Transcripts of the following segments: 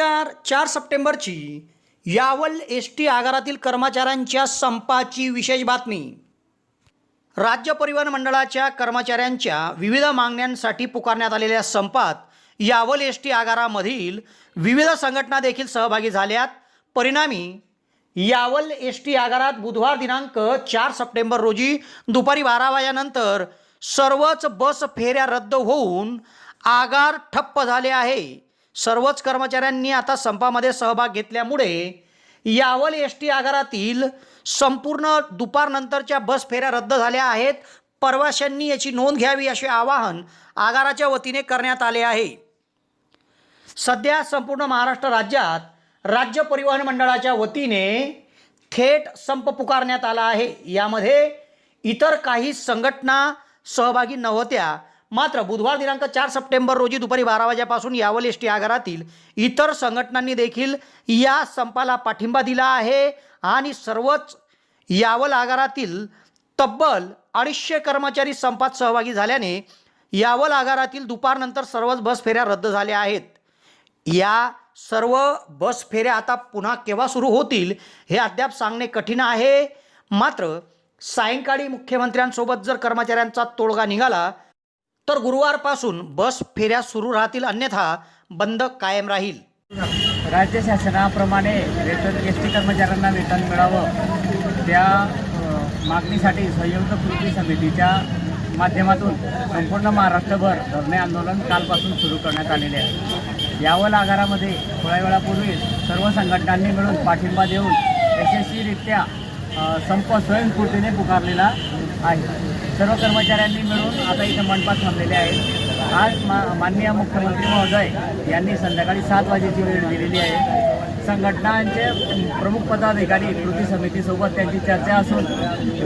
नमस्कार चार सप्टेंबरची यावल एस टी आगारातील कर्मचाऱ्यांच्या संपाची विशेष बातमी. राज्य परिवहन मंडळाच्या कर्मचाऱ्यांच्या विविध मागण्यांसाठी पुकारण्यात आलेल्या संपात यावल एस टी आगारामधील विविध संघटना देखील सहभागी झाल्यात. परिणामी यावल एस टी आगारात बुधवार दिनांक चार सप्टेंबर रोजी दुपारी बारा वाजानंतर सर्वच बस फेऱ्या रद्द होऊन आगार ठप्प झाले आहे. सर्वच कर्मचाऱ्यांनी आता संपामध्ये सहभाग घेतल्यामुळे यावल एस टी आगारातील संपूर्ण दुपारनंतरच्या बस फेऱ्या रद्द झाल्या आहेत. प्रवाशांनी याची नोंद घ्यावी असे आवाहन आगाराच्या वतीने करण्यात आले आहे. सध्या संपूर्ण महाराष्ट्र राज्यात राज्य परिवहन मंडळाच्या वतीने थेट संप पुकारण्यात आला आहे. यामध्ये इतर काही संघटना सहभागी नव्हत्या मात्र बुधवार दिनांक चार सप्टेंबर रोजी दुपारी बारा वाजेपासून यावल एस टी आगारातील इतर संघटनांनी देखील या संपाला पाठिंबा दिला आहे आणि सर्वच यावल आगारातील तब्बल अडीचशे कर्मचारी संपात सहभागी झाल्याने यावल आगारातील दुपारनंतर सर्वच बस फेऱ्या रद्द झाल्या आहेत. या सर्व बस फेऱ्या आता पुन्हा केव्हा सुरू होतील हे अद्याप सांगणे कठीण आहे. मात्र सायंकाळी मुख्यमंत्र्यांसोबत जर कर्मचाऱ्यांचा तोडगा निघाला तर गुरुवारपासून बस फेऱ्या सुरू राहतील अन्यथा बंद कायम राहील. राज्य शासनाप्रमाणे वेतन एस टी कर्मचाऱ्यांना वेतन मिळावं. त्या मागणीसाठी संयुक्त कृती समितीच्या माध्यमातून संपूर्ण महाराष्ट्रभर धरणे आंदोलन कालपासून सुरू करण्यात आलेले आहे. यावल आगारामध्ये थोड्या वेळापूर्वी सर्व संघटनांनी मिळून पाठिंबा देऊन यशस्वीरित्या संप स्वयंस्फूर्तीने पुकारलेला आहे. सर्व कर्मचाऱ्यांनी मिळून आता इथे मंडपात थांबलेले आहेत. आज मा माननीय मुख्यमंत्री महोदय यांनी संध्याकाळी सात वाजेची वेळ दिलेली आहे. संघटनांचे प्रमुख पदाधिकारी कृती समितीसोबत त्यांची चर्चा असून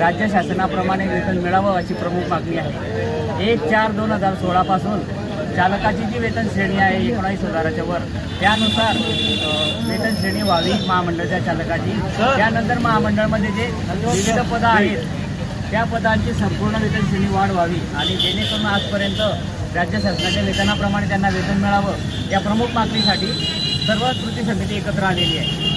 राज्य शासनाप्रमाणे वेतन मिळावं अशी प्रमुख मागणी आहे. एक चार दोन हजार सोळापासून चालकाची जी वेतन श्रेणी आहे एकोणावीस हजाराच्या वर त्यानुसार वेतन श्रेणी व्हावी महामंडळाच्या चालकाची. त्यानंतर महामंडळामध्ये जे विविध पदं आहेत त्या पदांची संपूर्ण वेतन श्रेणी वाढ व्हावी आणि जेणेकरून आजपर्यंत राज्य शासनाच्या वेतनाप्रमाणे त्यांना वेतन मिळावं या प्रमुख मागणीसाठी सर्व कृती समिती एकत्र आलेली आहे.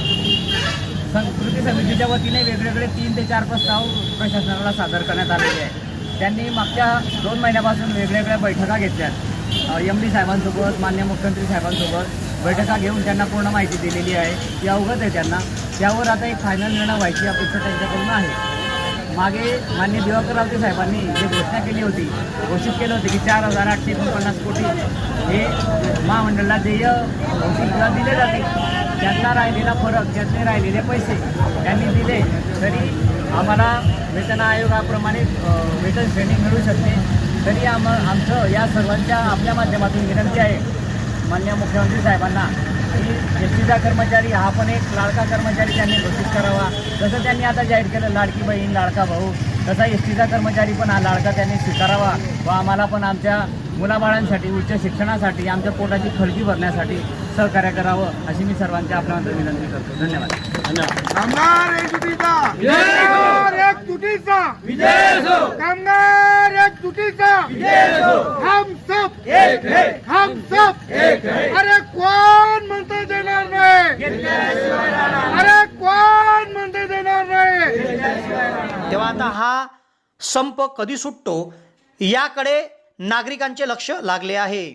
कृती समितीच्या वतीने वेगवेगळे तीन ते चार प्रस्ताव प्रशासनाला सादर करण्यात आलेले आहे त्यांनी मागच्या दोन महिन्यापासून वेगवेगळ्या बैठका घेतल्यात. एम डी साहेबांसोबत मान्य मुख्यमंत्री साहेबांसोबत बैठका घेऊन त्यांना पूर्ण माहिती दिलेली आहे. ती अवगत आहे त्यांना. त्यावर आता एक फायनल निर्णय व्हायची अपेक्षा त्यांच्याकडून आहे. मागे मान्य दिवाकर रावते साहेबांनी जी घोषणा केली होती घोषित केलं होतं की चार हजार आठशे एकोणपन्नास कोटी हे महामंडळाला देय किंवा दिले जाते त्यातला राहिलेला फरक त्यातले राहिलेले पैसे त्यांनी दिले तरी आम्हाला वेतन आयोगाप्रमाणे वेतन श्रेणी मिळू शकते. तरी आम आमचं या सर्वांच्या आपल्या माध्यमातून विनंती आहे मान्य मुख्यमंत्री साहेबांना. की एस टीचा कर्मचारी हा पण एक लाडका कर्मचारी त्यांनी घोषित करावा. जसं त्यांनी आता जाहीर केलं लाडकी बहीण लाडका भाऊ तसा एस टीचा कर्मचारी पण हा लाडका त्यांनी स्वीकारावा. व आम्हाला पण आमच्या मुलाबाळांसाठी उच्च शिक्षणासाठी आमच्या पोटाची खळगी भरण्यासाठी सहकार्य करावं अशी मी सर्वांच्या आपल्यानंतर विनंती करतो. धन्यवाद. धन्यवाद कामगार एकजुटीचा कामगार एकजुटीचा कामगार एकजुटीचा हम सब. हम सब. अरे कोण? अरे कोण म्हणते देणार नाही? तेव्हा आता हा संप कधी सुटतो याकडे नागरिकांचे लक्ष लागले आहे.